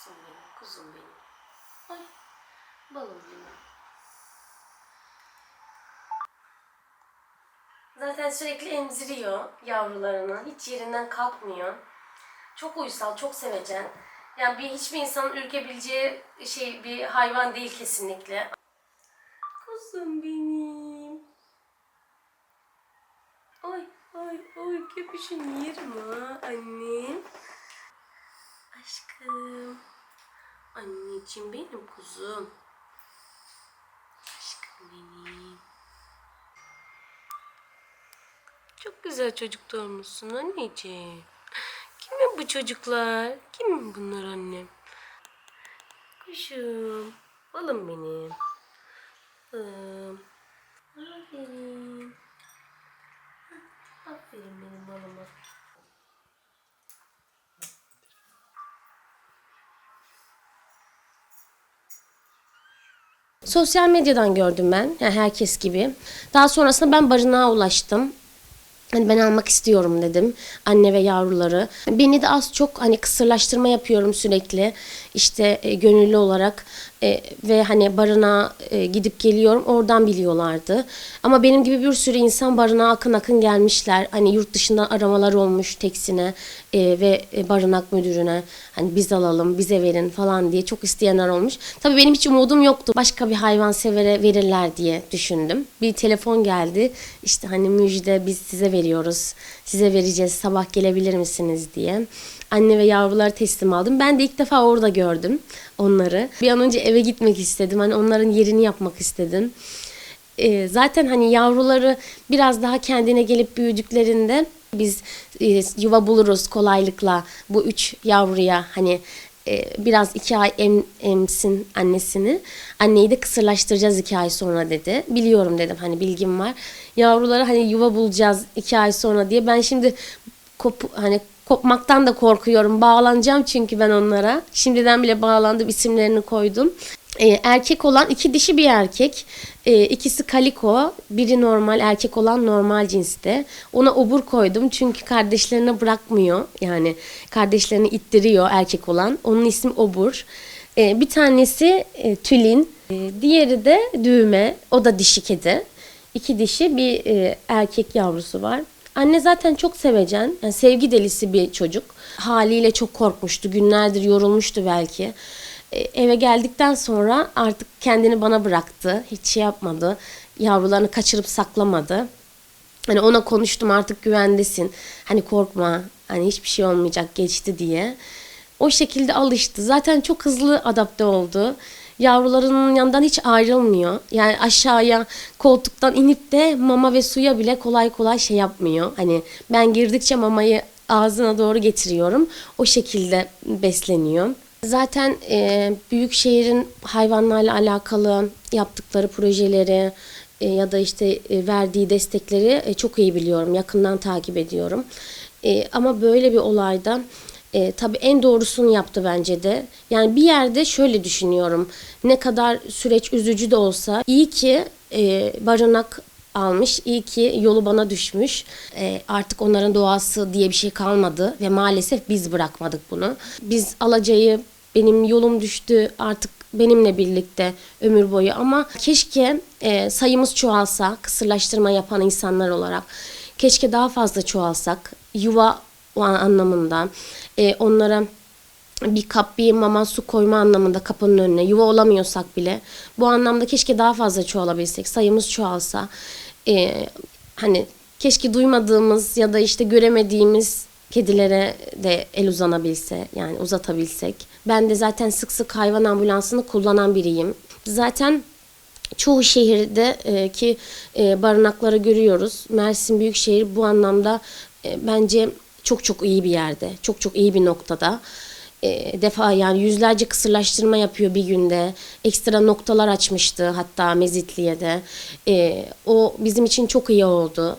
Kuzum benim, kuzum benim. Ay, balım benim. Zaten sürekli emziriyor yavrularını. Hiç yerinden kalkmıyor. Çok uysal, çok sevecen. Yani bir hiçbir insanın ürkebileceği şey bir hayvan değil kesinlikle. Kuzum benim. Ay ay ay köpüşün yerim ha annem. Aşkım. Anneciğim benim kuzum. Aşkım benim. Çok güzel çocuk doğurmuşsun anneciğim. Kimin bu çocuklar? Kimin bunlar annem? Kuşum. Balım benim. Balım. Aferin. Aferin benim balıma. Sosyal medyadan gördüm ben. Yani herkes gibi. Daha sonrasında ben barınağa ulaştım. Hani ben almak istiyorum dedim anne ve yavruları. Beni de az çok hani kısırlaştırma yapıyorum sürekli. İşte e, gönüllü olarak e, ve hani barınağa e, gidip geliyorum oradan biliyorlardı. Ama benim gibi bir sürü insan barınağa akın akın gelmişler. Hani yurt dışından aramalar olmuş teksine e, ve e, barınak müdürüne hani biz alalım bize verin falan diye çok isteyenler olmuş. Tabii benim hiç umudum yoktu. Başka bir hayvan severe verirler diye düşündüm. Bir telefon geldi. İşte hani müjde biz size veriyoruz. Size vereceğiz. Sabah gelebilir misiniz diye. Anne ve yavruları teslim aldım. Ben de ilk defa orada gördüm onları. Bir an önce eve gitmek istedim. Hani onların yerini yapmak istedim. Ee, zaten hani yavruları biraz daha kendine gelip büyüdüklerinde biz e, yuva buluruz kolaylıkla bu üç yavruya hani e, biraz iki ay em, emsin annesini. Anneyi de kısırlaştıracağız iki ay sonra dedi. Biliyorum dedim hani bilgim var. Yavruları hani yuva bulacağız iki ay sonra diye. Ben şimdi kop, hani kopmaktan da korkuyorum. Bağlanacağım çünkü ben onlara. Şimdiden bile bağlandım isimlerini koydum. Ee, erkek olan iki dişi bir erkek. Ee, ikisi kaliko. Biri normal erkek olan normal cinste. Ona obur koydum çünkü kardeşlerine bırakmıyor. Yani kardeşlerini ittiriyor erkek olan. Onun ismi obur. Ee, bir tanesi e, tülin. Ee, diğeri de düğme. O da dişi kedi. İki dişi bir e, erkek yavrusu var. Anne zaten çok sevecen, yani sevgi delisi bir çocuk. Haliyle çok korkmuştu, günlerdir yorulmuştu belki. E, eve geldikten sonra artık kendini bana bıraktı. Hiç şey yapmadı. Yavrularını kaçırıp saklamadı. Hani ona konuştum artık güvendesin. Hani korkma. Hani hiçbir şey olmayacak geçti diye. O şekilde alıştı. Zaten çok hızlı adapte oldu. Yavrularının yanından hiç ayrılmıyor. Yani aşağıya koltuktan inip de mama ve suya bile kolay kolay şey yapmıyor. Hani ben girdikçe mamayı ağzına doğru getiriyorum. O şekilde besleniyor. Zaten e, büyük şehrin hayvanlarla alakalı yaptıkları projeleri e, ya da işte e, verdiği destekleri e, çok iyi biliyorum. Yakından takip ediyorum. E, ama böyle bir olayda e, tabii en doğrusunu yaptı bence de. Yani bir yerde şöyle düşünüyorum. Ne kadar süreç üzücü de olsa iyi ki e, barınak almış. İyi ki yolu bana düşmüş. E, artık onların doğası diye bir şey kalmadı ve maalesef biz bırakmadık bunu. Biz alacayı benim yolum düştü artık benimle birlikte ömür boyu ama keşke e, sayımız çoğalsa kısırlaştırma yapan insanlar olarak keşke daha fazla çoğalsak yuva o an- anlamında e, onlara bir kap bir mama su koyma anlamında kapının önüne yuva olamıyorsak bile bu anlamda keşke daha fazla çoğalabilsek sayımız çoğalsa e, hani keşke duymadığımız ya da işte göremediğimiz kedilere de el uzanabilse yani uzatabilsek. Ben de zaten sık sık hayvan ambulansını kullanan biriyim. Zaten çoğu şehirde e, ki e, barınakları görüyoruz. Mersin Büyükşehir bu anlamda e, bence çok çok iyi bir yerde. Çok çok iyi bir noktada. E, defa yani yüzlerce kısırlaştırma yapıyor bir günde. Ekstra noktalar açmıştı hatta Mezitli'ye de. E, o bizim için çok iyi oldu.